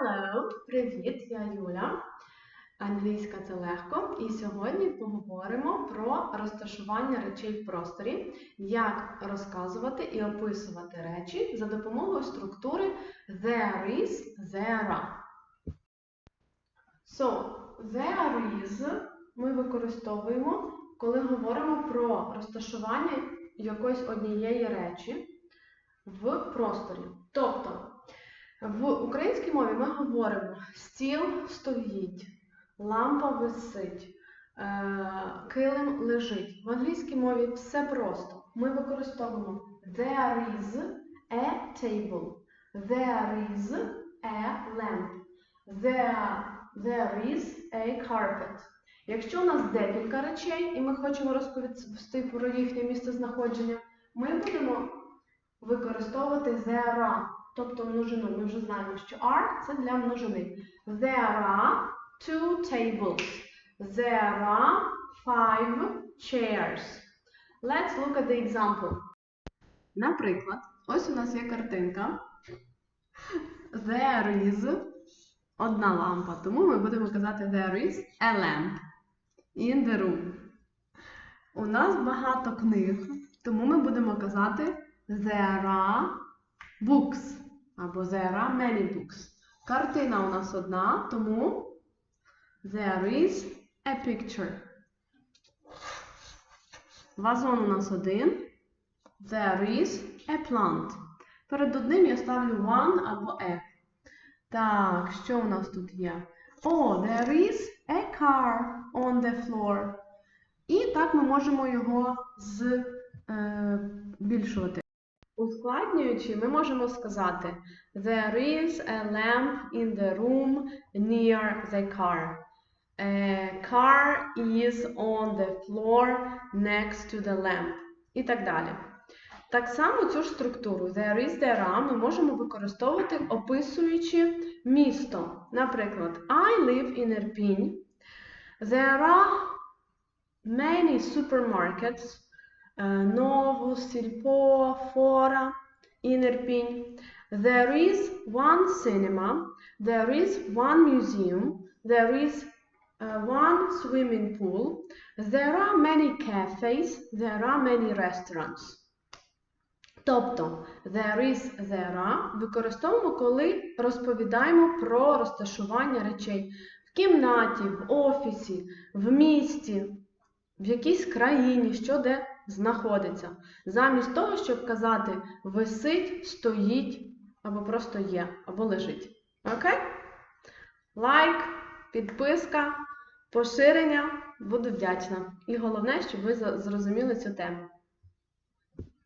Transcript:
Hello! Привіт! Я Юля. Англійська це легко. І сьогодні поговоримо про розташування речей в просторі, як розказувати і описувати речі за допомогою структури there is, there are. So, there is ми використовуємо, коли говоримо про розташування якоїсь однієї речі в просторі. Тобто, в українській мові ми говоримо стіл стоїть, лампа висить, е, килим лежить. В англійській мові все просто. Ми використовуємо there is a table, there is a lamp, there, there is a carpet. Якщо у нас декілька речей, і ми хочемо розповісти про їхнє місце знаходження, ми будемо використовувати there are, тобто множину. Ми вже знаємо, що are це для множини. There are two tables. There are five chairs. Let's look at the example. Наприклад, ось у нас є картинка. There is одна лампа, тому ми будемо казати there is a lamp in the room. У нас багато книг, тому ми будемо казати There are books. Або there are many books. Картина у нас одна, тому there is a picture. Вазон у нас один. There is a plant. Перед одним я ставлю one або a. Так, що у нас тут є? О, there is a car on the floor. І так ми можемо його збільшувати. Ускладнюючи, ми можемо сказати There is a lamp in the room near the car. A car is on the floor next to the lamp. І так далі. Так само цю ж структуру there is, there are ми можемо використовувати, описуючи місто. Наприклад, I live in Irpin. There are many supermarkets. Нову, Сільпо, Фора, Інерпінь. There is one cinema, there is one museum, there is uh, one swimming pool, there are many cafes, there are many restaurants. Тобто, there is, there are використовуємо, коли розповідаємо про розташування речей в кімнаті, в офісі, в місті, в якійсь країні, що де знаходиться. Замість того, щоб казати висить, стоїть, або просто є, або лежить. Окей? Лайк, підписка, поширення. Буду вдячна. І головне, щоб ви зрозуміли цю тему.